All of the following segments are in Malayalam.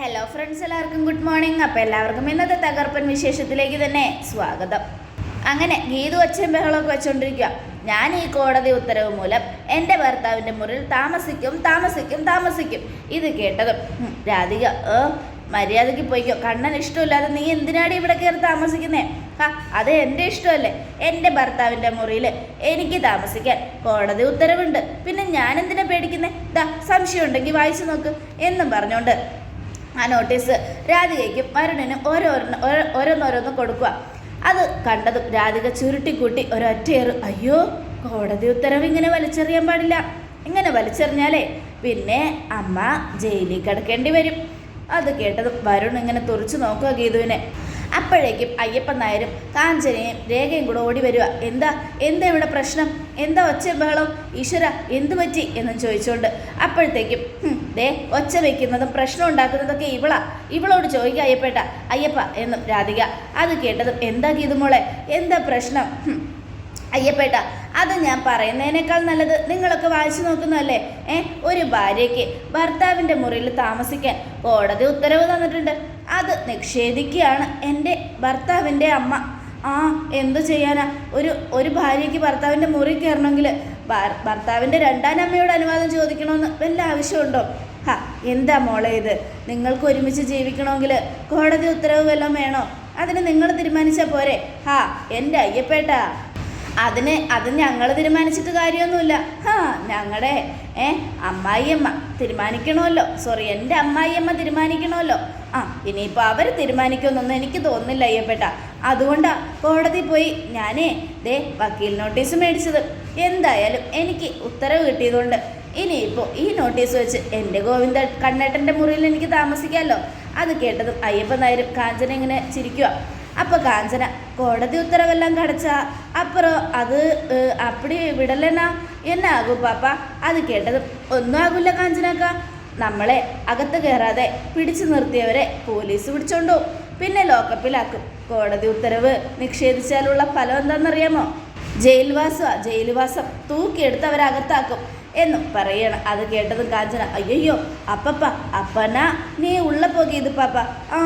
ഹലോ ഫ്രണ്ട്സ് എല്ലാവർക്കും ഗുഡ് മോർണിംഗ് അപ്പോൾ എല്ലാവർക്കും ഇന്നത്തെ തകർപ്പൻ വിശേഷത്തിലേക്ക് തന്നെ സ്വാഗതം. അങ്ങനെ ഗീതു അച്ഛൻ ബഹളമൊക്കെ വെച്ചുകൊണ്ടിരിക്കുക ഞാൻ ഈ കോടതി ഉത്തരവ് മൂലം എന്റെ ഭർത്താവിന്റെ മുറിയിൽ താമസിക്കും താമസിക്കും താമസിക്കും. ഇത് കേട്ടതും "ഹും, രാധിക മര്യാദയ്ക്ക് പോയിക്കോ. കണ്ണൻ ഇഷ്ടമില്ലാതെ നീ എന്തിനാണ് ഇവിടെ കയറി താമസിക്കുന്നേ? ആ അത് എന്റെ ഇഷ്ടമല്ലേ? എന്റെ ഭർത്താവിന്റെ മുറിയിൽ എനിക്ക് താമസിക്കാൻ കോടതി ഉത്തരവുണ്ട്. പിന്നെ ഞാൻ എന്തിനാ പേടിക്കുന്നേ? ദാ സംശയം ഉണ്ടെങ്കിൽ വായിച്ചു നോക്ക് എന്നും പറഞ്ഞുകൊണ്ട് ആ നോട്ടീസ് രാധികയ്ക്കും വരുണിനും ഓരോരുന്ന ഓരോന്നോരോന്നും കൊടുക്കുക. അത് കണ്ടതും രാധിക ചുരുട്ടിക്കൂട്ടി ഒരൊറ്റയേറ് അയ്യോ കോടതി ഉത്തരവ് ഇങ്ങനെ വലിച്ചെറിയാൻ പാടില്ല. ഇങ്ങനെ വലിച്ചെറിഞ്ഞാലേ പിന്നെ അമ്മ ജയിലിൽ കിടക്കേണ്ടി വരും. അത് കേട്ടതും വരുൺ ഇങ്ങനെ തുറച്ചു നോക്കുക ഗീതുവിനെ. അപ്പോഴേക്കും അയ്യപ്പൻ നായരും കാഞ്ചനയും രേഖയും കൂടെ ഓടി വരിക. എന്താ? എന്താ ഇവിടെ പ്രശ്നം? എന്താ ഒച്ച ബഹളം? ഈശ്വര എന്തു പറ്റി? എന്നും ചോദിച്ചുകൊണ്ട് അപ്പോഴത്തേക്കും ദേ ഒച്ച വയ്ക്കുന്നതും പ്രശ്നം ഉണ്ടാക്കുന്നതൊക്കെ ഇവളാ. ഇവളോട് ചോദിക്കുക അയ്യപ്പേട്ട. അയ്യപ്പ എന്നും രാധിക അത് കേട്ടതും എന്താ ഗീതുമോളെ എന്താ പ്രശ്നം? "ഹും, അയ്യപ്പേട്ട അത് ഞാൻ പറയുന്നതിനേക്കാൾ നല്ലത് നിങ്ങളൊക്കെ വായിച്ചു നോക്കുന്നതല്ലേ? ഏ ഒരു ഭാര്യയ്ക്ക് ഭർത്താവിന്റെ മുറിയിൽ താമസിക്കാൻ കോടതി ഉത്തരവ് തന്നിട്ടുണ്ട്. അത് നിഷേധിക്കുകയാണ് എന്റെ ഭർത്താവിന്റെ അമ്മ. ആ എന്തു ചെയ്യാനാ? ഒരു ഒരു ഭാര്യയ്ക്ക് ഭർത്താവിന്റെ മുറി കയറണമെങ്കിൽ ഭർത്താവിന്റെ രണ്ടാം അമ്മയോട് അനുവാദം ചോദിക്കണമെന്ന് വല്ല ആവശ്യമുണ്ടോ? ഹാ എന്താ മോളെ ഇത്? നിങ്ങൾക്ക് ഒരുമിച്ച് ജീവിക്കണമെങ്കിൽ കോടതി ഉത്തരവ് വല്ലതും വേണോ? അതിന് നിങ്ങൾ തീരുമാനിച്ചാൽ പോരെ. ഹാ എന്റെ അയ്യപ്പേട്ടാ. അതിന് അത് ഞങ്ങൾ തീരുമാനിച്ചിട്ട് കാര്യമൊന്നുമില്ല. ഹാ ഞങ്ങളുടെ ഏ അമ്മായിയമ്മ തീരുമാനിക്കണമല്ലോ. സോറി എന്റെ അമ്മായിയമ്മ തീരുമാനിക്കണമല്ലോ. ആ ഇനിയിപ്പോൾ അവർ തീരുമാനിക്കുമെന്നൊന്നും എനിക്ക് തോന്നുന്നില്ല അയ്യപ്പേട്ട. അതുകൊണ്ടാ കോടതി പോയി ഞാനേ ദേ വക്കീൽ നോട്ടീസ് മേടിച്ചത്. എന്തായാലും എനിക്ക് ഉത്തരവ് കിട്ടിയതുകൊണ്ട് ഇനിയിപ്പോൾ ഈ നോട്ടീസ് വെച്ച് എന്റെ ഗോവിന്ദ കണ്ണേട്ടന്റെ മുറിയിൽ എനിക്ക് താമസിക്കാമല്ലോ. അത് കേട്ടതും അയ്യപ്പൻ നായരും കാഞ്ചന ഇങ്ങനെ ചിരിക്കുക അപ്പോൾ കാഞ്ചന കോടതി ഉത്തരവെല്ലാം കടച്ച അപ്പുറം അത് അപ്പടി വിടലെന്നാ? എന്നാകും പാപ്പ അത് കേട്ടതും. ഒന്നും ആകില്ല കാഞ്ചനക്ക. നമ്മളെ അകത്ത് കയറാതെ പിടിച്ചു നിർത്തിയവരെ പോലീസ് പിടിച്ചോണ്ടു. പിന്നെ ലോക്കപ്പിലാക്കും. കോടതി ഉത്തരവ് നിഷേധിച്ചാലുള്ള ഫലം എന്താണെന്നറിയാമോ ജയിൽവാസം ജയിൽവാസം തൂക്കിയെടുത്ത് അവരകത്താക്കും എന്ന് പറയണം. അത് കേട്ടതും കാഞ്ചന. അയ്യോ അപ്പപ്പ അപ്പനാ നീ ഉള്ള പോകിയത് പാപ്പ. ആ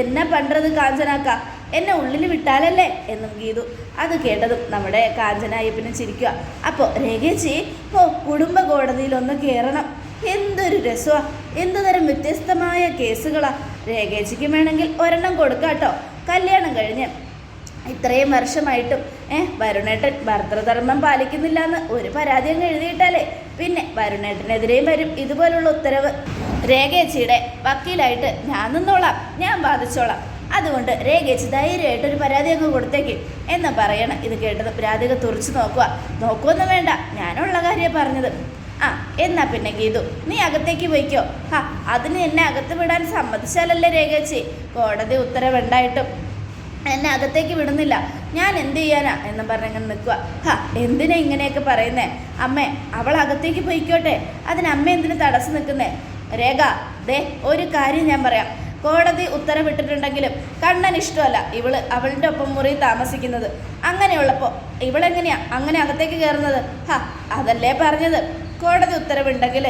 എന്നെ പണ്ടത് കാഞ്ചനാക്ക? എന്നെ ഉള്ളിൽ വിട്ടാലല്ലേ എന്നും ഗീതു അത് കേട്ടതും നമ്മുടെ കാഞ്ചന അയ്യപ്പനും ചിരിക്കുക. അപ്പോൾ രേഖേച്ചി ഓ കുടുംബ കോടതിയിലൊന്ന് കയറണം എന്തൊരു രസമാണ് എന്തു തരം വ്യത്യസ്തമായ കേസുകളാ. രേഖേച്ചിക്ക് വേണമെങ്കിൽ ഒരെണ്ണം കൊടുക്കാട്ടോ. കല്യാണം കഴിഞ്ഞ് ഇത്രയും വർഷമായിട്ടും ഏഹ് വരുണേട്ടൻ ഭർത്തൃധർമ്മം പാലിക്കുന്നില്ല എന്ന് ഒരു പരാതിയും എഴുതിയിട്ടാലേ പിന്നെ വരുണേട്ടനെതിരെയും വരും ഇതുപോലുള്ള ഉത്തരവ്. രേഖേച്ചിയുടെ വക്കീലായിട്ട് ഞാൻ നിന്നോളാം. ഞാൻ ബാധിച്ചോളാം അതുകൊണ്ട് രേഖേച്ചി ധൈര്യമായിട്ട് ഒരു പരാതി അങ്ങ് കൊടുത്തേക്ക്. എന്ന് പറയണം? ഇത് കേട്ടത് രാധിക തുറച്ചു നോക്കുക നോക്കുമൊന്നും വേണ്ട. ഞാനുള്ള കാര്യമാണ് പറഞ്ഞത്. ആ എന്നാ പിന്നെ ഗീതു നീ അകത്തേക്ക് പോയിക്കോ. ഹാ അതിന് എന്നെ അകത്ത് വിടാൻ സമ്മതിച്ചാലല്ലേ രേഖേച്ചി കോടതി ഉത്തരവുണ്ടായിട്ടും എന്നെ അകത്തേക്ക് വിടുന്നില്ല. ഞാൻ എന്ത് ചെയ്യാനാ? എന്ന് പറഞ്ഞങ്ങനെ നിൽക്കുക ഹാ എന്തിനാ ഇങ്ങനെയൊക്കെ പറയുന്നേ? അമ്മേ അവൾ അകത്തേക്ക് പോയിക്കോട്ടെ. അതിന് അമ്മ എന്തിനു തടസ്സം നിൽക്കുന്നേ? രേഖ ദേ ഒരു കാര്യം ഞാൻ പറയാം. കോടതി ഉത്തരവിട്ടിട്ടുണ്ടെങ്കിലും കണ്ണൻ ഇഷ്ടമല്ല. ഇവൾ അവളുടെ ഒപ്പം മുറി താമസിക്കുന്നത്. അങ്ങനെയുള്ളപ്പോൾ ഇവളെങ്ങനെയാ? അങ്ങനെ അകത്തേക്ക് കയറുന്നത്? ഹാ അതല്ലേ പറഞ്ഞത്. കോടതി ഉത്തരവുണ്ടെങ്കിൽ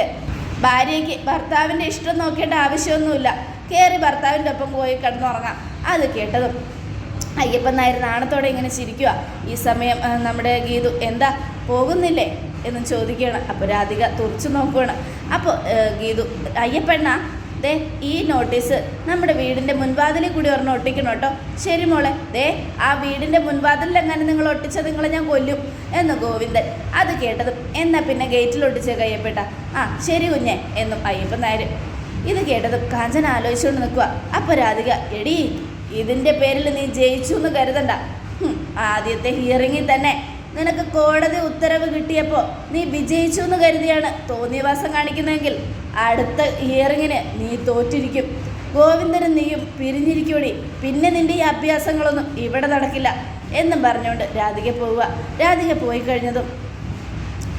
ഭാര്യയ്ക്ക് ഭർത്താവിന്റെ ഇഷ്ടം നോക്കേണ്ട ആവശ്യമൊന്നുമില്ല. കയറി ഭർത്താവിന്റെ ഒപ്പം പോയി കിടന്നുറങ്ങാം. അത് കേട്ടതും അയ്യപ്പൻ നായർ നാണത്തോടെ ഇങ്ങനെ ചിരിക്കുക ഈ സമയം നമ്മുടെ ഗീതു എന്താ പോകുന്നില്ലേ എന്ന് ചോദിക്കുകയാണ്. അപ്പോൾ രാധിക തുറച്ചു നോക്കുകയാണ് അപ്പോൾ ഗീതു അയ്യപ്പെണ്ണ ദേ ഈ നോട്ടീസ് നമ്മുടെ വീടിന്റെ മുൻവാതിലിൽ കൂടി ഒരെണ്ണം ഒട്ടിക്കണം കേട്ടോ. ശരി മോളെ ദേ ആ വീടിന്റെ മുൻവാതിലിൽ എങ്ങനെ നിങ്ങൾ ഒട്ടിച്ച നിങ്ങളെ ഞാൻ കൊല്ലും എന്ന് ഗോവിന്ദൻ അത് കേട്ടതും. എന്നാൽ പിന്നെ ഗേറ്റിൽ ഒട്ടിച്ച കയ്യപ്പെട്ട? ആ ശരി കുഞ്ഞെ എന്നും അയ്യപ്പൻ നായർ ഇത് കേട്ടതും കാഞ്ചന ആലോചിച്ചുകൊണ്ട് നിൽക്കുക അപ്പോൾ രാധിക എടി ഇതിന്റെ പേരിൽ നീ ജയിച്ചു എന്ന് കരുതണ്ട. ആദ്യത്തെ ഹിയറിങ്ങിൽ തന്നെ നിനക്ക് കോടതി ഉത്തരവ് കിട്ടിയപ്പോൾ നീ വിജയിച്ചു എന്ന് കരുതിയാണ് തോന്നിയവാസം കാണിക്കുന്നതെങ്കിൽ. അടുത്ത ഹിയറിങ്ങിന് നീ തോറ്റിരിക്കും. ഗോവിന്ദനും നീയും പിരിഞ്ഞിരിക്കൂടി. പിന്നെ നിന്റെ ഈ അഭ്യാസങ്ങളൊന്നും ഇവിടെ നടക്കില്ല എന്നും പറഞ്ഞുകൊണ്ട് രാധിക പോവുക. രാധിക പോയി കഴിഞ്ഞതും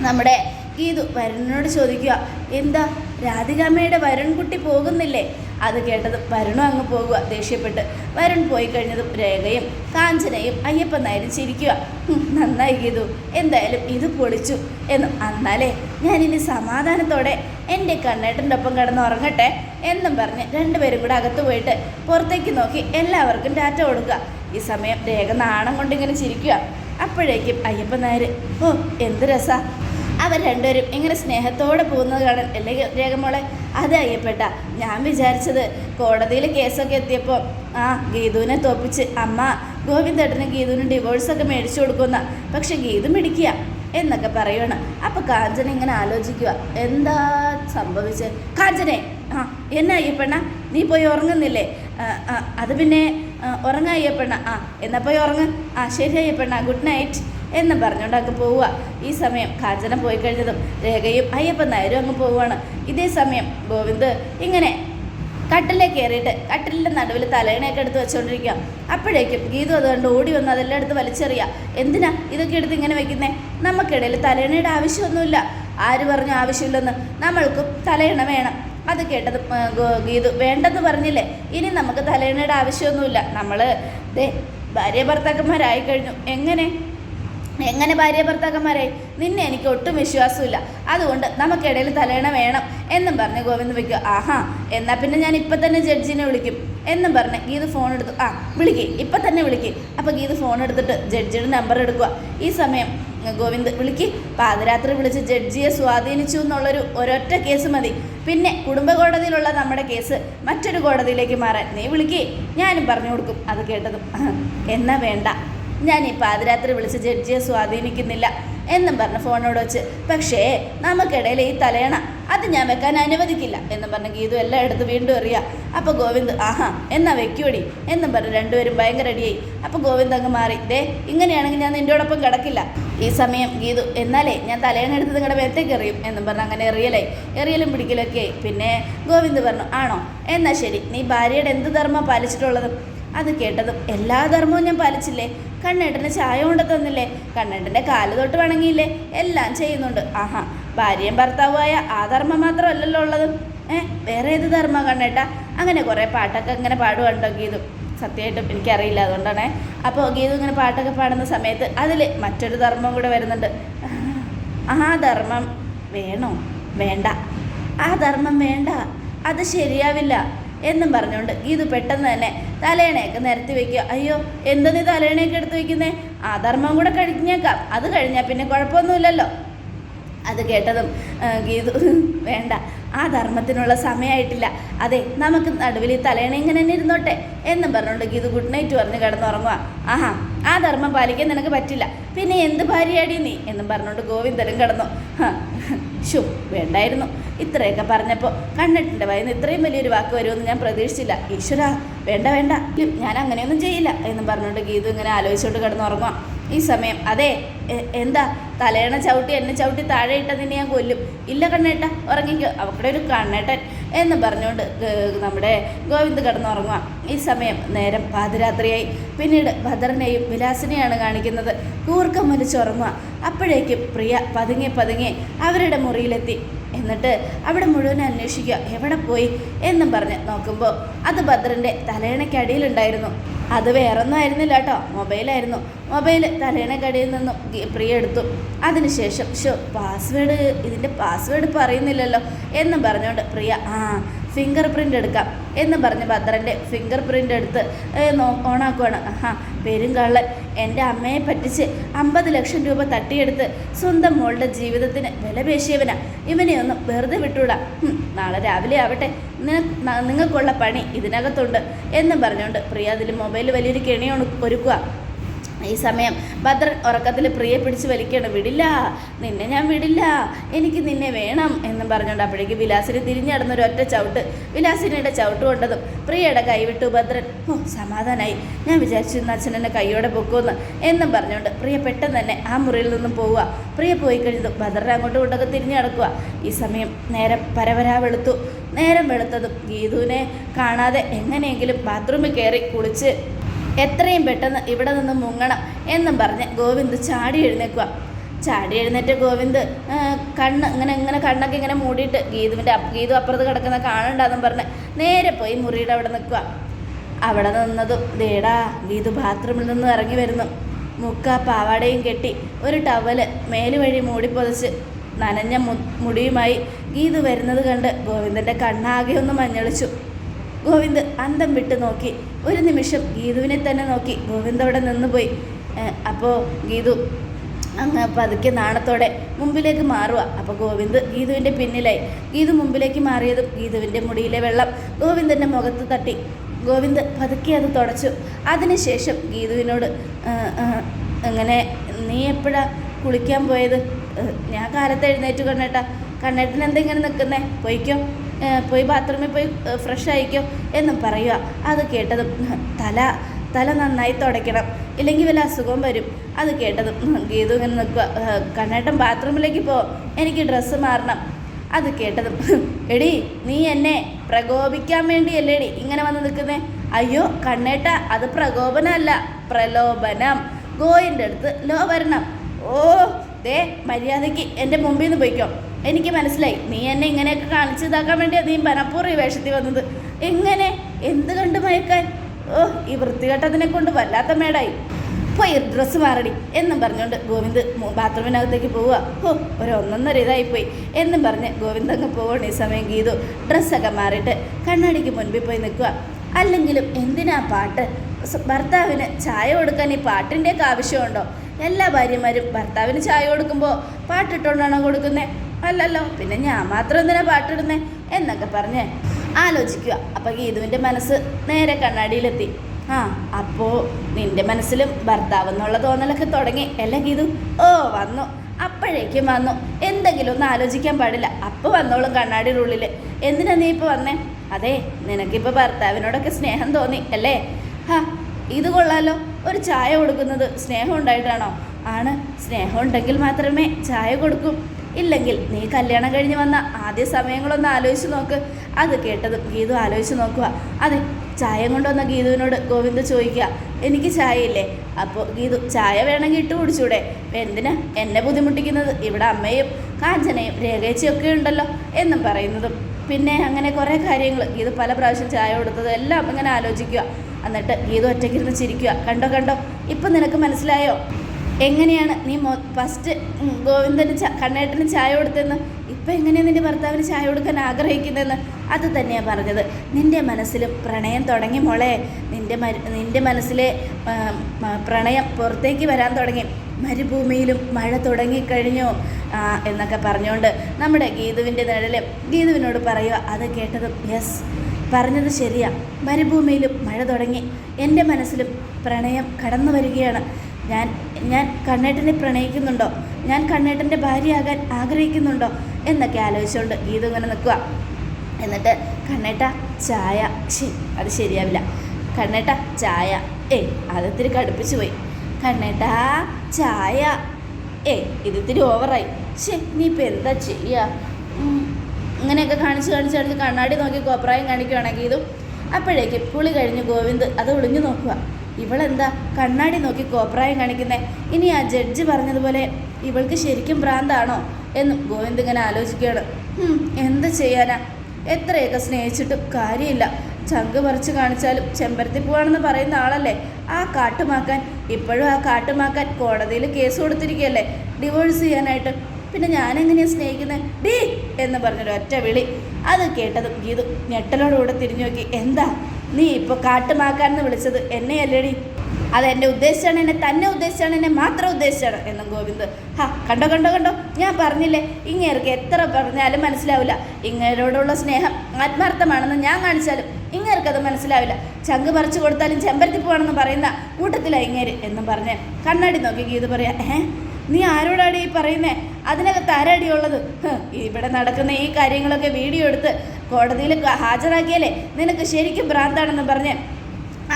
നമ്മുടെ ഗീതു വരുണിനോട് ചോദിക്കുക എന്താ രാധികാമ്മയുടെ വരുൺകുട്ടി പോകുന്നില്ലേ? അത് കേട്ടത് വരുണും അങ്ങ് പോകുക ദേഷ്യപ്പെട്ട്. വരുൺ പോയി കഴിഞ്ഞതും രേഖയും കാഞ്ചനയും അയ്യപ്പൻ നായരും ചിരിക്കുക നന്നായി ഗീതു. എന്തായാലും ഇത് പൊളിച്ചു. എന്നും അന്നാലേ ഞാനിനി സമാധാനത്തോടെ എന്റെ കണ്ണേട്ടന്റെ ഒപ്പം കിടന്ന് ഉറങ്ങട്ടെ എന്നും പറഞ്ഞ് രണ്ടുപേരും കൂടെ അകത്ത് പോയിട്ട് പുറത്തേക്ക് നോക്കി എല്ലാവർക്കും ടാറ്റ കൊടുക്കുക. ഈ സമയം രേഖ നാണം കൊണ്ടിങ്ങനെ ചിരിക്കുക. അപ്പോഴേക്കും അയ്യപ്പൻ നായർ ഓ എന്ത് രസാ. അവർ രണ്ടുപേരും ഇങ്ങനെ സ്നേഹത്തോടെ പോകുന്നത് കാണാൻ അല്ലേ രേഖമോളെ? അത് അയ്യപ്പെട്ട ഞാൻ വിചാരിച്ചത് കോടതിയിൽ കേസൊക്കെ എത്തിയപ്പോൾ ആ ഗീതുവിനെ തോപ്പിച്ച് അമ്മ ഗോവിന്ദേട്ടന് ഗീതുവിന് ഡിവോഴ്സൊക്കെ മേടിച്ചു കൊടുക്കുന്ന പക്ഷെ ഗീതു മിടിക്കുക എന്നൊക്കെ പറയണം. അപ്പോൾ കാഞ്ചന ഇങ്ങനെ ആലോചിക്കുക. എന്താ സംഭവിച്ചത് കാഞ്ചനെ ആ എന്നാ അയ്യപ്പണ്ണ? നീ പോയി ഉറങ്ങുന്നില്ലേ? അത് പിന്നെ ഉറങ്ങാ അയ്യപ്പണ്ണ. ആ എന്നാ പോയി ഉറങ്ങ്. ആ ശരി അയ്യപ്പണ്ണ ഗുഡ് നൈറ്റ് എന്ന് പറഞ്ഞുകൊണ്ട് അങ്ങ് പോവുക. ഈ സമയം കാഞ്ചന പോയി കഴിഞ്ഞതും രേഖയും അയ്യപ്പൻ നായരും അങ്ങ് പോവുകയാണ്. ഇതേ സമയം ഗോവിന്ദ് ഇങ്ങനെ കട്ടിലേക്ക് കയറിയിട്ട് കട്ടിലിന്റെ നടുവിൽ തലേണയൊക്കെ എടുത്ത് വെച്ചുകൊണ്ടിരിക്കുക അപ്പോഴേക്കും ഗീതു അതുകൊണ്ട് കണ്ട് ഓടി വന്ന് അതെല്ലാം എടുത്ത് വലിച്ചെറിയുക എന്തിനാ ഇതൊക്കെ എടുത്ത് ഇങ്ങനെ വെക്കുന്നേ? നമുക്കിടയിൽ തലേണയുടെ ആവശ്യമൊന്നുമില്ല. ആര് പറഞ്ഞു ആവശ്യമില്ലെന്ന്? നമ്മൾക്കും തലയിണ വേണം. അത് കേട്ടത് ഗീതു വേണ്ടെന്ന് പറഞ്ഞില്ലേ? ഇനി നമുക്ക് തലയിണയുടെ ആവശ്യമൊന്നുമില്ല. നമ്മൾ ദേ ഭാര്യ ഭർത്താക്കന്മാരായി കഴിഞ്ഞു. എങ്ങനെ? എങ്ങനെ ഭാര്യ ഭർത്താക്കന്മാരെ? നിന്നെ എനിക്ക് ഒട്ടും വിശ്വാസമില്ല അതുകൊണ്ട് നമുക്കിടയിൽ തലേണ വേണം എന്നും പറഞ്ഞ് ഗോവിന്ദ് വയ്ക്കുക ആഹാ എന്നാൽ പിന്നെ ഞാൻ ഇപ്പം തന്നെ ജഡ്ജിനെ വിളിക്കും എന്നും പറഞ്ഞ് ഗീത് ഫോൺ എടുത്തു. ആ വിളിക്ക് ഇപ്പം തന്നെ വിളിക്ക്. അപ്പോൾ ഗീത് ഫോൺ എടുത്തിട്ട് ജഡ്ജിയുടെ നമ്പർ എടുക്കുക. ഈ സമയം ഗോവിന്ദ് വിളിക്ക്. പാതിരാത്രി വിളിച്ച് ജഡ്ജിയെ സ്വാധീനിച്ചു എന്നുള്ളൊരു ഒരൊറ്റ കേസ് മതി. പിന്നെ കുടുംബ കോടതിയിലുള്ള നമ്മുടെ കേസ് മറ്റൊരു കോടതിയിലേക്ക് മാറാൻ. നീ വിളിക്കേ. ഞാനും പറഞ്ഞു കൊടുക്കും. അത് കേട്ടതും. എന്നാ വേണ്ട. ഞാൻ ഈ പാതിരാത്രി വിളിച്ച് ജഡ്ജിയെ സ്വാധീനിക്കുന്നില്ല എന്നും പറഞ്ഞ് ഫോണോട് വെച്ച് പക്ഷേ നമുക്കിടയിൽ ഈ തലയണ അത് ഞാൻ വെക്കാൻ അനുവദിക്കില്ല എന്നും പറഞ്ഞ് ഗീതു എല്ലാം എടുത്ത് വീണ്ടും എറിയാം. അപ്പോൾ ഗോവിന്ദ് ആഹാ എന്നാ വെക്കുവടി എന്നും പറഞ്ഞ് രണ്ടുപേരും ഭയങ്കര അടിയായി. അപ്പോൾ ഗോവിന്ദ് അങ്ങ് മാറി ദേ ഇങ്ങനെയാണെങ്കിൽ ഞാൻ നിന്റെയോടൊപ്പം കിടക്കില്ല. ഈ സമയം ഗീതു എന്നാലേ ഞാൻ തലയണ എടുത്ത് നിങ്ങളുടെ മേത്തേക്ക് എറിയും എന്നും പറഞ്ഞ് അങ്ങനെ എറിയലായി. എറിയലും പിടിക്കലൊക്കെ പിന്നെ ഗോവിന്ദ് പറഞ്ഞു ആണോ? എന്നാ ശരി നീ ഭാര്യയുടെ എന്ത് ധർമ്മം പാലിച്ചിട്ടുള്ളതും? അത് കേട്ടതും എല്ലാ ധർമ്മവും ഞാൻ പാലിച്ചില്ലേ? കണ്ണേട്ടന് ചായ കൊണ്ട് തന്നില്ലേ? കണ്ണേട്ടന്റെ കാൽ തൊട്ട് വണങ്ങിയില്ലേ? എല്ലാം ചെയ്യുന്നുണ്ട്. ആഹാ ഭാര്യയും ഭർത്താവുമായ ആ ധർമ്മം മാത്രമല്ലല്ലോ ഉള്ളത്. ഏഹ് വേറെ ഏത് ധർമ്മ കണ്ണേട്ട? അങ്ങനെ കുറേ പാട്ടൊക്കെ ഇങ്ങനെ പാടുകയുണ്ടോ ഗീതു? സത്യമായിട്ടും എനിക്കറിയില്ല അതുകൊണ്ടാണ്. അപ്പോൾ ഗീതു ഇങ്ങനെ പാട്ടൊക്കെ പാടുന്ന സമയത്ത് അതിൽ മറ്റൊരു ധർമ്മം കൂടെ വരുന്നുണ്ട്. ആ ധർമ്മം വേണോ? വേണ്ട. ആ ധർമ്മം വേണ്ട. അത് ശരിയാവില്ല. എന്നും പറഞ്ഞുകൊണ്ട് ഗീതു പെട്ടെന്ന് തന്നെ തലേണയൊക്കെ നിരത്തി വെക്കുക. അയ്യോ എന്താ നീ തലേണയൊക്കെ എടുത്ത് വെക്കുന്നേ? ആ ധർമ്മം കൂടെ കഴിഞ്ഞേക്കാം. അത് കഴിഞ്ഞാൽ പിന്നെ കുഴപ്പമൊന്നുമില്ലല്ലോ. അത് കേട്ടതും ഗീതു വേണ്ട ആ ധർമ്മത്തിനുള്ള സമയമായിട്ടില്ല അതെ നമുക്ക് നടുവിൽ ഈ തലേണ ഇങ്ങനെ തന്നെ ഇരുന്നോട്ടെ എന്നും പറഞ്ഞുകൊണ്ട് ഗീതു ഗുഡ് നൈറ്റ് പറഞ്ഞ് കിടന്നുറങ്ങുക ആഹാ. ആ ധർമ്മം പാലിക്കാൻ നിനക്ക് പറ്റില്ല. പിന്നെ എന്ത് ഭാര്യയാടി നീ? എന്നും പറഞ്ഞുകൊണ്ട് ഗോവിന്ദനും കിടന്നു. ഷു വേണ്ടായിരുന്നു. ഇത്രയൊക്കെ പറഞ്ഞപ്പോൾ കണ്ണിട്ടിന്റെ വായിന്ന് ഇത്രയും വലിയൊരു വാക്ക് വരുമെന്ന് ഞാൻ പ്രതീക്ഷിച്ചില്ല. ഈശ്വര വേണ്ട വേണ്ട. ഞാൻ അങ്ങനെയൊന്നും ചെയ്യില്ല എന്നും പറഞ്ഞുകൊണ്ട് ഗീതു ഇങ്ങനെ ആലോചിച്ചുകൊണ്ട് കിടന്നുറങ്ങാം ഈ സമയം അതെ എന്താ? തലേണ ചവിട്ടി എന്നെ ചവിട്ടി താഴെ ഇട്ട നിന്നെ ഞാൻ കൊല്ലും. ഇല്ല കണ്ണേട്ട ഉറങ്ങിക്കോ. അവിടെ ഒരു കണ്ണേട്ടൻ എന്ന് പറഞ്ഞുകൊണ്ട് നമ്മുടെ ഗോവിന്ദ് കിടന്നുറങ്ങുക. ഈ സമയം നേരം പാതിരാത്രിയായി. പിന്നീട് ഭദ്രനെയും വിലാസിനെയാണ് കാണിക്കുന്നത്. കൂർക്കം വലിച്ചുറങ്ങുക. അപ്പോഴേക്കും പ്രിയ പതുങ്ങി പതുങ്ങി അവരുടെ മുറിയിലെത്തി. എന്നിട്ട് അവിടെ മുഴുവൻ അന്വേഷിക്കുക എവിടെ പോയി എന്നും പറഞ്ഞ് നോക്കുമ്പോൾ അത് ഭദ്രന്റെ തലേണയ്ക്കടിയിലുണ്ടായിരുന്നു അത് വേറൊന്നും ആയിരുന്നില്ല കേട്ടോ മൊബൈലായിരുന്നു. മൊബൈൽ തലേണക്കടിയിൽ നിന്നും പ്രിയ എടുത്തു. അതിനുശേഷം ഷോ പാസ്വേഡ് ഇതിന്റെ പാസ്വേഡ് പറയുന്നില്ലല്ലോ എന്നും പറഞ്ഞുകൊണ്ട് പ്രിയ ആ ഫിംഗർ പ്രിന്റ് എടുക്കാം എന്ന് പറഞ്ഞ് ഭദ്രന്റെ ഫിംഗർ പ്രിന്റ് എടുത്ത് ഓണാക്കുവാണ്. ആഹാ പെരുങ്കള്ളൻ എന്റെ അമ്മയെ പറ്റിച്ച് അമ്പത് ലക്ഷം രൂപ തട്ടിയെടുത്ത് സ്വന്തം മോളുടെ ജീവിതത്തിന് വിലപേശിയവനാ ഒന്ന് വെറുതെ വിട്ടൂടാ. നാളെ രാവിലെ ആവട്ടെ. നിങ്ങൾക്കുള്ള പണി ഇതിനകത്തുണ്ട് എന്ന് പറഞ്ഞുകൊണ്ട് പ്രിയ അതിൽ മൊബൈൽ വലിയൊരു കെണി ഒരുക്കുക ഈ സമയം ഭദ്രൻ ഉറക്കത്തിൽ പ്രിയെ പിടിച്ച് വലിക്കണം വിടില്ല നിന്നെ ഞാൻ വിടില്ല എനിക്ക് നിന്നെ വേണം എന്നും പറഞ്ഞുകൊണ്ട് അപ്പോഴേക്ക് വിലാസിന് തിരിഞ്ഞടന്ന ഒരു ഒറ്റ ചവിട്ട് വിലാസിനിയുടെ ചവിട്ട് കൊണ്ടതും പ്രിയയുടെ കൈവിട്ടു ഭദ്രൻ ഓ സമാധാനായി. ഞാൻ വിചാരിച്ചു ഇന്ന് അച്ഛൻ എന്നെ കൈയോടെ പൊക്കുമെന്ന് എന്നും പറഞ്ഞുകൊണ്ട് പ്രിയ പെട്ടെന്ന് തന്നെ ആ മുറിയിൽ നിന്നും പോവുക. പ്രിയ പോയി കഴിഞ്ഞതും ഭദ്രൻ അങ്ങോട്ടും ഇങ്ങോട്ടൊക്കെ തിരിഞ്ഞു നടക്കുക. ഈ സമയം നേരം പരവരാ വെളുത്തു. നേരം വെളുത്തതും ഗീതുവിനെ കാണാതെ എങ്ങനെയെങ്കിലും ബാത്റൂമിൽ കയറി കുളിച്ച് എത്രയും പെട്ടെന്ന് ഇവിടെ നിന്ന് മുങ്ങണം എന്നും പറഞ്ഞ് ഗോവിന്ദ് ചാടി എഴുന്നേക്കുക ചാടി എഴുന്നേറ്റ് ഗോവിന്ദ് കണ്ണ് ഇങ്ങനെ ഇങ്ങനെ കണ്ണൊക്കെ ഇങ്ങനെ മൂടിയിട്ട് ഗീതുവിന്റെ ഗീതു അപ്പുറത്ത് കിടക്കുന്ന കാണണ്ടെന്നും പറഞ്ഞ് നേരെ പോയി മുറിയുടെ അവിടെ നിൽക്കുക അവിടെ നിന്നതും ദേടാ ഗീതു ബാത്റൂമിൽ നിന്ന് ഇറങ്ങി വരുന്നു. മുക്ക പാവാടയും കെട്ടി ഒരു ടവൽ മേൽ വഴി മൂടി പൊതച്ച് നനഞ്ഞ മുടിയുമായി ഗീതു വരുന്നത് കണ്ട് ഗോവിന്ദന്റെ കണ്ണാകെ ഒന്ന് മഞ്ഞളിച്ചു. ഗോവിന്ദ് അന്തം വിട്ട് നോക്കി. ഒരു നിമിഷം ഗീതുവിനെ തന്നെ നോക്കി. ഗോവിന്ദ് അവിടെ നിന്നുപോയി. അപ്പോൾ ഗീതു അങ്ങ് പതുക്കെ നാണത്തോടെ മുമ്പിലേക്ക് മാറുക അപ്പോൾ ഗോവിന്ദ് ഗീതുവിന്റെ പിന്നിലായി. ഗീതു മുമ്പിലേക്ക് മാറിയതും ഗീതുവിന്റെ മുടിയിലെ വെള്ളം ഗോവിന്ദന്റെ മുഖത്ത് തട്ടി. ഗോവിന്ദ് പതുക്കെ അത് തുടച്ചു. അതിനുശേഷം ഗീതുവിനോട് "ആ, ആ, അങ്ങനെ നീ എപ്പോഴാ കുളിക്കാൻ പോയത്? ഞാൻ കാലത്ത് എഴുന്നേറ്റ് കണ്ണേട്ടാ. കണ്ണേട്ടൻ നിൽക്കുന്നേ? പോയിക്കോ. പോയി ബാത്റൂമിൽ പോയി ഫ്രഷ് ആയിക്കോ എന്നും പറയുക അത് കേട്ടതും തല തല നന്നായി തുടയ്ക്കണം. ഇല്ലെങ്കിൽ വല്ല അസുഖവും വരും. അത് കേട്ടതും ഗീതു ഇങ്ങനെ നിൽക്കുക കണ്ണേട്ടൻ ബാത്റൂമിലേക്ക് പോ. എനിക്ക് ഡ്രസ്സ് മാറണം. അത് കേട്ടതും എടി നീ എന്നെ പ്രകോപിക്കാൻ വേണ്ടിയല്ലേടി ഇങ്ങനെ വന്ന് നിൽക്കുന്നേ? അയ്യോ കണ്ണേട്ട അത് പ്രകോപനമല്ല. പ്രലോഭനം. ഗോയിന്റെ അടുത്ത് ലോ വരണം. ഓ ദേ മര്യാദയ്ക്ക് എന്റെ മുമ്പിൽ നിന്ന് പോയിക്കോ. എനിക്ക് മനസ്സിലായി. നീ എന്നെ ഇങ്ങനെയൊക്കെ കാണിച്ചു ഇതാക്കാൻ വേണ്ടിയാണ് നീ മനപ്പൂർവം വേഷത്തിൽ വന്നത്. എങ്ങനെ? എന്ത് കണ്ട് മയക്കാൻ? ഓ ഈ വൃത്തികെട്ടതിനെ കൊണ്ട് വല്ലാത്ത മേടായി. പോയി ഡ്രസ്സ് മാറടി. എന്നും പറഞ്ഞുകൊണ്ട് ഗോവിന്ദ് ബാത്റൂമിനകത്തേക്ക് പോവുക. ഓ ഒരു ഒന്നൊന്നര ഇതായിപ്പോയി. എന്നും പറഞ്ഞ് ഗോവിന്ദ് അങ്ങ് പോവുകയാണ്. ഈ സമയം ഗീതു ഡ്രസ്സൊക്കെ മാറിയിട്ട് കണ്ണാടിക്ക് മുൻപിൽ പോയി നിൽക്കുക. അല്ലെങ്കിലും എന്തിനാ പാട്ട്? ഭർത്താവിന് ചായ കൊടുക്കാൻ ഈ പാട്ടിന്റെയൊക്കെ ആവശ്യമുണ്ടോ? എല്ലാ ഭാര്യമാരും ഭർത്താവിന് ചായ കൊടുക്കുമ്പോൾ പാട്ടിട്ടുകൊണ്ടാണോ കൊടുക്കുന്നത് അല്ലല്ലോ പിന്നെ ഞാൻ മാത്രം എന്തിനാ പാട്ടിടുന്നേ എന്നൊക്കെ പറഞ്ഞ് ആലോചിക്കുക. അപ്പോൾ ഗീതുവിന്റെ മനസ്സ് നേരെ കണ്ണാടിയിലെത്തി. ആ അപ്പോൾ നിന്റെ മനസ്സിലും ഭർത്താവ് എന്നുള്ള തോന്നലൊക്കെ തുടങ്ങി. അല്ല ഗീതു? ഓ വന്നു. അപ്പോഴേക്കും വന്നു. എന്തെങ്കിലും ഒന്ന് ആലോചിക്കാൻ പാടില്ല. അപ്പോൾ വന്നോളും കണ്ണാടിയുടെ ഉള്ളിൽ എന്തിനാ നീ ഇപ്പോൾ വന്നേ? അതെ നിനക്കിപ്പോൾ ഭർത്താവിനോടൊക്കെ സ്നേഹം തോന്നി അല്ലേ? ഹാ ഇത് കൊള്ളാലോ. ഒരു ചായ കൊടുക്കുന്നത് സ്നേഹം ഉണ്ടായിട്ടാണോ? ആണ്. സ്നേഹം ഉണ്ടെങ്കിൽ മാത്രമേ ചായ കൊടുക്കൂ. ഇല്ലെങ്കിൽ നീ കല്യാണം കഴിഞ്ഞ് വന്ന ആദ്യ സമയങ്ങളൊന്ന് ആലോചിച്ച് നോക്ക്. അത് കേട്ടത് ഗീതു ആലോചിച്ച് നോക്കുക. അതെ ചായ കൊണ്ടുവന്ന ഗീതുവിനോട് ഗോവിന്ദ് ചോദിക്കുക എനിക്ക് ചായയില്ലേ? അപ്പോൾ ഗീതു ചായ വേണമെങ്കിൽ ഇട്ട് കുടിച്ചൂടെ. എന്തിനാ എന്നെ ബുദ്ധിമുട്ടിക്കുന്നത്? ഇവിടെ അമ്മയും കാഞ്ചനയും രേഖയച്ചൊക്കെ ഉണ്ടല്ലോ എന്നും പറയുന്നതും. പിന്നെ അങ്ങനെ കുറേ കാര്യങ്ങൾ. ഗീതു പല പ്രാവശ്യം ചായ കൊടുത്തത് എല്ലാം ഇങ്ങനെ ആലോചിക്കുക. എന്നിട്ട് ഗീതു ഒറ്റയ്ക്കിരുന്ന് ചിരിക്കുക. കണ്ടോ കണ്ടോ? ഇപ്പം നിനക്ക് മനസ്സിലായോ? എങ്ങനെയാണ് നീ ഫസ്റ്റ് ഗോവിന്ദന് കണ്ണേട്ടന് ചായ കൊടുത്തതെന്ന് ഇപ്പം എങ്ങനെയാണ് നിന്റെ ഭർത്താവിന് ചായ കൊടുക്കാൻ ആഗ്രഹിക്കുന്നതെന്ന്? അത് തന്നെയാണ് പറഞ്ഞത്. നിന്റെ മനസ്സിൽ പ്രണയം തുടങ്ങി മോളെ. നിന്റെ മരു നിന്റെ മനസ്സിലെ പ്രണയം പുറത്തേക്ക് വരാൻ തുടങ്ങി. മരുഭൂമിയിലും മഴ തുടങ്ങിക്കഴിഞ്ഞു എന്നൊക്കെ പറഞ്ഞുകൊണ്ട് നമ്മുടെ ഗീതുവിന്റെ നിഴൽ ഗീതുവിനോട് പറയുക അത് കേട്ടതും യെസ് പറഞ്ഞത് ശരിയാ. മരുഭൂമിയിലും മഴ തുടങ്ങി. എന്റെ മനസ്സിലും പ്രണയം കടന്നു വരികയാണ് ഞാൻ ഞാൻ കണ്ണേട്ടനെ പ്രണയിക്കുന്നുണ്ടോ? ഞാൻ കണ്ണേട്ടന്റെ ഭാര്യയാകാൻ ആഗ്രഹിക്കുന്നുണ്ടോ? എന്നൊക്കെ ആലോചിച്ചുകൊണ്ട് ഗീത ഇങ്ങനെ നിൽക്കുക എന്നിട്ട് കണ്ണേട്ട ചായ. ശി അത് ശരിയാവില്ല. കണ്ണേട്ട ചായ. ഏ അതിത്തിരി കടുപ്പിച്ചു പോയി. കണ്ണേട്ട ചായ. ഏ ഇതിത്തിരി ഓവറായി. ശെ നീ ഇപ്പം എന്താ ചെയ്യുക. ഇങ്ങനെയൊക്കെ കാണിച്ച് കാണിച്ച് കാണിച്ച് കണ്ണാടി നോക്കി കോപ്രായം കാണിക്കുകയാണെങ്കിൽ ഇതും അപ്പോഴേക്കും പുളി കഴിഞ്ഞ് ഗോവിന്ദ് അത് ഒളിഞ്ഞു നോക്കുക ഇവളെന്താ കണ്ണാടി നോക്കി കോപ്രായം കാണിക്കുന്നത് ഇനി ആ ജഡ്ജ് പറഞ്ഞതുപോലെ ഇവൾക്ക് ശരിക്കും ഭ്രാന്താണോ എന്നും ഗോവിന്ദ് ഇങ്ങനെ ആലോചിക്കുകയാണ്. "ഹും, എന്ത് ചെയ്യാനാ? എത്രയൊക്കെ സ്നേഹിച്ചിട്ടും കാര്യമില്ല. ചങ്ക് പറിച്ച് കാണിച്ചാലും ചെമ്പരത്തി പോവാണെന്ന് പറയുന്ന ആളല്ലേ? ആ കാട്ടുമാക്കാൻ ഇപ്പോഴും ആ കാട്ടുമാക്കാൻ കോടതിയിൽ കേസ് കൊടുത്തിരിക്കുകയല്ലേ? ഡിവോഴ്സ് ചെയ്യാനായിട്ട്. പിന്നെ ഞാനെങ്ങനെയാണ് സ്നേഹിക്കുന്നത് ഡീ എന്ന് പറഞ്ഞൊരു ഒറ്റ വിളി. അത് കേട്ടതും ഗീതു ഞെട്ടലോടുകൂടെ തിരിഞ്ഞു നോക്കി. എന്താ? നീ ഇപ്പോൾ കാട്ടുമാക്കാന്ന് വിളിച്ചത് എന്നെയല്ലേടി അത് എന്നെ ഉദ്ദേശിച്ചാണ് എന്നെ തന്നെ ഉദ്ദേശിച്ചാണ് എന്നെ മാത്രം ഉദ്ദേശിച്ചാണ് എന്നും ഗോവിന്ദ്. ഹാ കണ്ടോ കണ്ടോ കണ്ടോ? ഞാൻ പറഞ്ഞില്ലേ ഇങ്ങേർക്ക് എത്ര പറഞ്ഞാലും മനസ്സിലാവില്ല. ഇങ്ങേരോടുള്ള സ്നേഹം ആത്മാർത്ഥമാണെന്ന് ഞാൻ കാണിച്ചാലും ഇങ്ങേർക്കത് മനസ്സിലാവില്ല. ചങ്ക് പറിച്ചു കൊടുത്താലും ചെമ്പരത്തി പോവാണെന്ന് പറയുന്ന കൂട്ടത്തിലാണ് ഇങ്ങേര് എന്നും പറഞ്ഞ് കണ്ണാടി നോക്കി ഗീത് പറയാ ഏഹ് നീ ആരോടാണ് ഈ പറയുന്നേ? അതിനകത്ത് തരടിയുള്ളത് ഇവിടെ നടക്കുന്ന ഈ കാര്യങ്ങളൊക്കെ വീഡിയോ എടുത്ത് കോടതിയിൽ ഹാജരാക്കിയാലേ നിനക്ക് ശരിക്കും ഭ്രാന്താണെന്ന് പറഞ്ഞ്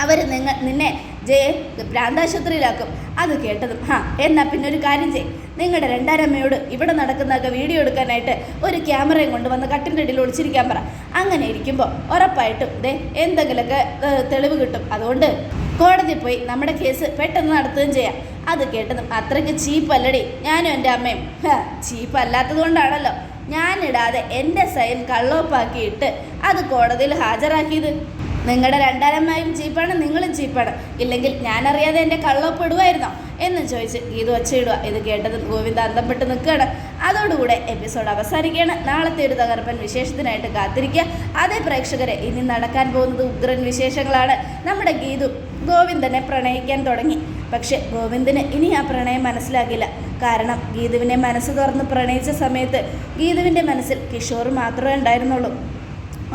അവർ നിങ്ങൾ നിന്നെ ജയ ഭ്രാന്താശുപത്രിയിലാക്കും. അത് കേട്ടതും ഹാ എന്നാൽ പിന്നെ ഒരു കാര്യം ചെയ്യും. നിങ്ങളുടെ രണ്ടാരമ്മയോട് ഇവിടെ നടക്കുന്നതൊക്കെ വീഡിയോ എടുക്കാനായിട്ട് ഒരു ക്യാമറയും കൊണ്ടുവന്ന് കട്ടിന്റെ ഇടയിൽ ഒളിച്ചിരിക്കാൻ പറ. അങ്ങനെ ഇരിക്കുമ്പോൾ ഉറപ്പായിട്ടും ദേ എന്തെങ്കിലുമൊക്കെ തെളിവ് കിട്ടും. അതുകൊണ്ട് കോടതി പോയി നമ്മുടെ കേസ് പെട്ടെന്ന് നടത്തുകയും ചെയ്യാം. അത് കേട്ടത് അത്രയ്ക്ക് ചീപ്പല്ലടി ഞാനും എന്റെ അമ്മയും. ചീപ്പ് അല്ലാത്തത് കൊണ്ടാണല്ലോ. ഞാനിടാതെ എന്റെ സൈൻ കള്ളോപ്പാക്കിയിട്ട് അത് കോടതിയിൽ ഹാജരാക്കിയത്. നിങ്ങളുടെ രണ്ടാരമ്മയും ചീപ്പാണ് നിങ്ങളും ചീപ്പാണ്. ഇല്ലെങ്കിൽ ഞാനറിയാതെ എന്റെ കള്ളോപ്പിടുമായിരുന്നോ എന്ന് ചോദിച്ച് ഗീതു ഒച്ചയിടുക. ഇത് കേട്ടത് ഗോവിന്ദ അന്തപ്പെട്ട് നിൽക്കുകയാണ്. അതോടുകൂടെ എപ്പിസോഡ് അവസാനിക്കുകയാണ്. നാളത്തെ ഒരു തകർപ്പൻ വിശേഷത്തിനായിട്ട് കാത്തിരിക്കുക. അതേ പ്രേക്ഷകരെ ഇനി നടക്കാൻ പോകുന്നത് ഉഗ്രൻ വിശേഷങ്ങളാണ്. നമ്മുടെ ഗീതു ഗോവിന്ദനെ പ്രണയിക്കാൻ തുടങ്ങി. പക്ഷെ ഗോവിന്ദന് ഇനി ആ പ്രണയം മനസ്സിലാകില്ല. കാരണം ഗീതുവിനെ മനസ്സ് തുറന്ന് പ്രണയിച്ച സമയത്ത് ഗീതുവിന്റെ മനസ്സിൽ കിഷോർ മാത്രമേ ഉണ്ടായിരുന്നുള്ളൂ.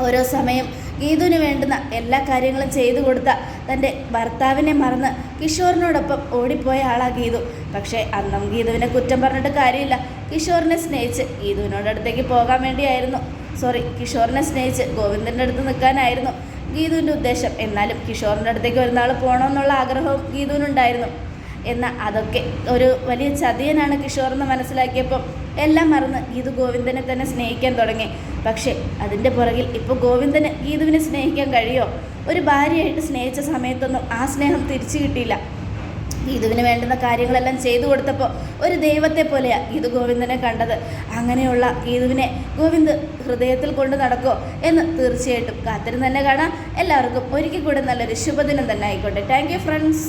ഓരോ സമയം ഗീതുവിന് വേണ്ടുന്ന എല്ലാ കാര്യങ്ങളും ചെയ്തു കൊടുത്ത തന്റെ ഭർത്താവിനെ മറന്ന് കിഷോറിനോടൊപ്പം ഓടിപ്പോയ ആളാ ഗീതു. പക്ഷേ അന്നും ഗീതുവിനെ കുറ്റം പറഞ്ഞിട്ട് കാര്യമില്ല. കിഷോറിനെ സ്നേഹിച്ച് ഗീതുവിനോടടുത്തേക്ക് പോകാൻ വേണ്ടിയായിരുന്നു. സോറി കിഷോറിനെ സ്നേഹിച്ച് ഗോവിന്ദന്റെ അടുത്ത് നിൽക്കാനായിരുന്നു. ഗീതുവിന്റെ ഉദ്ദേശം എന്നാലും കിഷോറിന്റെ അടുത്തേക്ക് ഒരുനാൾ പോകണമെന്നുള്ള ആഗ്രഹവും ഗീതുവിനുണ്ടായിരുന്നു. എന്നാൽ അതൊക്കെ ഒരു വലിയ ചതിയനാണ് കിഷോർ എന്ന് മനസ്സിലാക്കിയപ്പോൾ എല്ലാം മറന്ന് ഗീതു ഗോവിന്ദനെ തന്നെ സ്നേഹിക്കാൻ തുടങ്ങി. പക്ഷേ അതിന്റെ പുറകിൽ ഇപ്പോൾ ഗോവിന്ദന് ഗീതുവിനെ സ്നേഹിക്കാൻ കഴിയോ? ഒരു ഭാര്യയായിട്ട് സ്നേഹിച്ച സമയത്തൊന്നും ആ സ്നേഹം തിരിച്ചു കിട്ടിയില്ല. ഗീതുവിന് വേണ്ടുന്ന കാര്യങ്ങളെല്ലാം ചെയ്തു കൊടുത്തപ്പോൾ ഒരു ദൈവത്തെ പോലെയാണ് ഗീതു ഗോവിന്ദനെ കണ്ടത്. അങ്ങനെയുള്ള ഗീതുവിനെ ഗോവിന്ദ് ഹൃദയത്തിൽ കൊണ്ട് നടക്കോ എന്ന് തീർച്ചയായിട്ടും കാത്തിരുന്ന് തന്നെ കാണാം. എല്ലാവർക്കും ഒരിക്കൽ കൂടെ നല്ലൊരു ശുഭദിനം തന്നെ ആയിക്കോട്ടെ. Thank friends